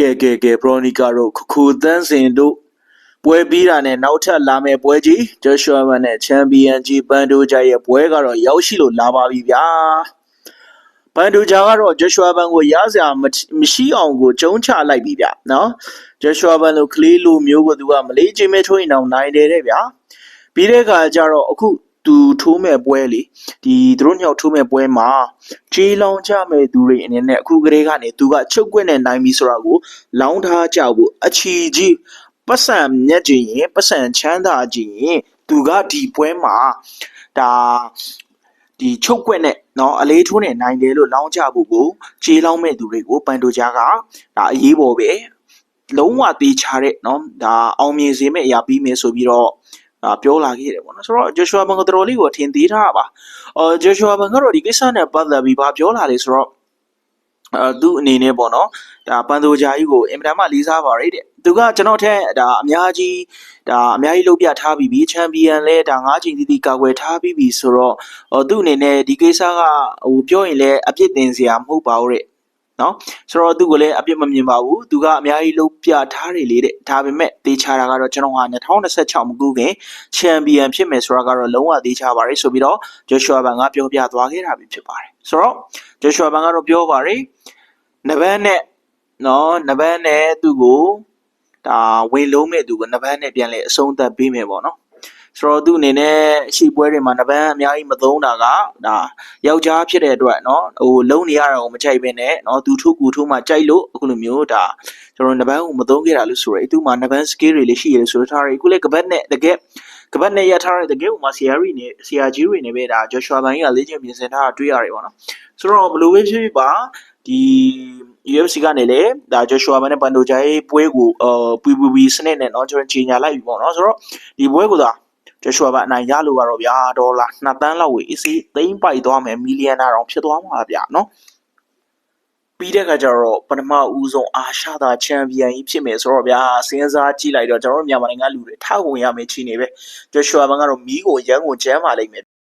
ကဲကဲကဲဘရိုနီကာတို့ခခုသန်းစင်တို့ပွဲပြီးတာနဲ့နောက်ထပ်လာမယ့်ပွဲကြီးဂျော့ရှွာမန်နဲ့ချန်ပီယံကြီးဘန်ဒိုဂျာရဲ့ပွဲကတော့ရောက်ရှိလို့လာပါပြီဗျာဘန်ဒိုဂျာကတော့ဂျော့ရှွာဘန်ကိုရစရာမမရှိအောင်ကိုကျုံးချလိုက်ပြီဗျာနော်ဂျော့ရှွာဘန်လိုကလေးလိုမျိုးကိုသူကမလေးချင်းမဲထိုးရင်တော့နိုင်တယ်တဲ့ဗျာပြီးတဲ့အခါကျတော့အခု သူထိုးမဲ့ပွဲလေဒီသူတို့ညောက်ထိုးမဲ့ပွဲမှာခြေလောင်ချမဲ့သူတွေအနေနဲ့အခုကလေးကနေသူကချုပ်ကွက်နဲ့နိုင်ပြီဆိုတာကို လောင်းထားကြဖို့အချီကြီးပတ်စံမြက်ကြည့်ရင်ပတ်စံချမ်းသာကြည့်ရင်သူကဒီပွဲမှာဒါဒီချုပ်ကွက်နဲ့เนาะအလေးထိုးနဲ့နိုင်တယ်လို့လောင်းကြဖို့ကိုခြေလောင်းမဲ့သူတွေကိုပန်တိုဂျာကဒါအရေးပေါ်ပဲလုံးဝသေးချတဲ့เนาะဒါအောင်မြင်စေမဲ့အရာပြီးမယ်ဆိုပြီးတော့ အာပြောလာခဲ့တယ်ပေါ့နော်ဆိုတော့ဂျိုရှွာဘန်ကတော်တော်လေးကိုအထင်သေးထားတာပါအော်ဂျိုရှွာဘန်ကတော့ဒီကိစ္စနဲ့ပတ်သက်ပြီးဘာပြောလာလဲဆိုတော့အဲသူ့အနေနဲ့ပေါ့နော်ဒါပန်တိုဂျာကြီးကိုအင်မတန်မှလေးစားပါရတဲ့သူကကျွန်တော်ထက်ဒါအများကြီးဒါအများကြီးလုပ်ပြထားပြီးပြီချန်ပီယံလဲဒါ၅ချိန်တိတိကာကွယ်ထားပြီးပြီဆိုတော့ဟိုသူ့အနေနဲ့ဒီကိစ္စကဟိုပြောရင်လဲအပြစ်တင်စရာမဟုတ်ပါဘူးတဲ့ နော်ဆိုတော့သူကလည်းအပြစ်မမြင်ပါဘူးသူကအများကြီးလုပ်ပြထားတယ်လေတဲ့ဒါပေမဲ့တေချာတာကတော့ကျွန်တော်ဟာ2026မကူခင်ချန်ပီယံဖြစ်မယ်ဆိုတာကတော့လုံးဝသေးချပါတယ်ဆိုပြီးတော့ဂျိုရှွာဘန်ကပြောပြသွားခဲ့တာပဲဖြစ်ပါတယ်ဆိုတော့ဂျိုရှွာဘန်ကတော့ပြောပါတယ်နဘန်းနဲ့နော်နဘန်းနဲ့သူ့ကိုဒါဝင်လုံးမဲ့သူကိုနဘန်းနဲ့ပြန်လဲအဆုံးသတ်ပေးမယ်ပေါ့နော် ဆိုတော့သူအနေနဲ့ရှိပွဲတွေမှာနဘန်းအများကြီးမသုံးတာကဒါယောက်ျားဖြစ်တဲ့အတွက်เนาะဟိုလုံးနေရတာကိုမကြိုက်ဘဲနဲ့เนาะသူထုကူထုမှကြိုက်လို့အခုလိုမျိုးဒါကျွန်တော်နဘန်းကိုမသုံးခဲ့တာလို့ဆိုရယ်သူမှနဘန်း skill တွေလည်းရှိရတယ်ဆိုတော့ထားရယ်အခုလည်းကပတ်နဲ့တကယ်ကပတ်နဲ့ရထားတဲ့တကယ်ဟိုမှာ CR တွေနဲ့ CRG တွေနဲ့ပဲဒါ Joshua ဘန်ကြီးကလေ့ကျင့်ပြင်ဆင်ထားတာတွေ့ရတယ်ပေါ့နော်ဆိုတော့ဘယ်လိုပဲဖြစ်ဖြစ်ပါဒီ UFC ကနေလေဒါ Joshua ဘန်နဲ့ပန်တိုဂျာရဲ့ပွဲကိုအာပူပူပီစနစ်နဲ့เนาะကျွန်တော်ကြီးညာလိုက်ပြီပေါ့နော်ဆိုတော့ဒီပွဲကိုသာ Joshua ဘန်အနိုင်ရလို့ကတော့ဗျာဒေါ်လာ2တန်းလောက်ဝေးအစီသိမ့်ပိုက်သွားမယ်မီလီယံနာတောင်ဖြစ်သွားမှာဗျာနော်ပြီးတဲ့အခါကျတော့ပထမဦးဆုံးအာရှသာချန်ပီယံကြီးဖြစ်မယ်ဆိုတော့ဗျာစဉ်းစားကြည့်လိုက်တော့ကျွန်တော်တို့မြန်မာနိုင်ငံလူတွေထောက်ဝင်ရမယ်ချီနေပဲ Joshua ဘန်ကတော့မီးကိုရန်ကိုကျမ်းပါလိမ့်မယ်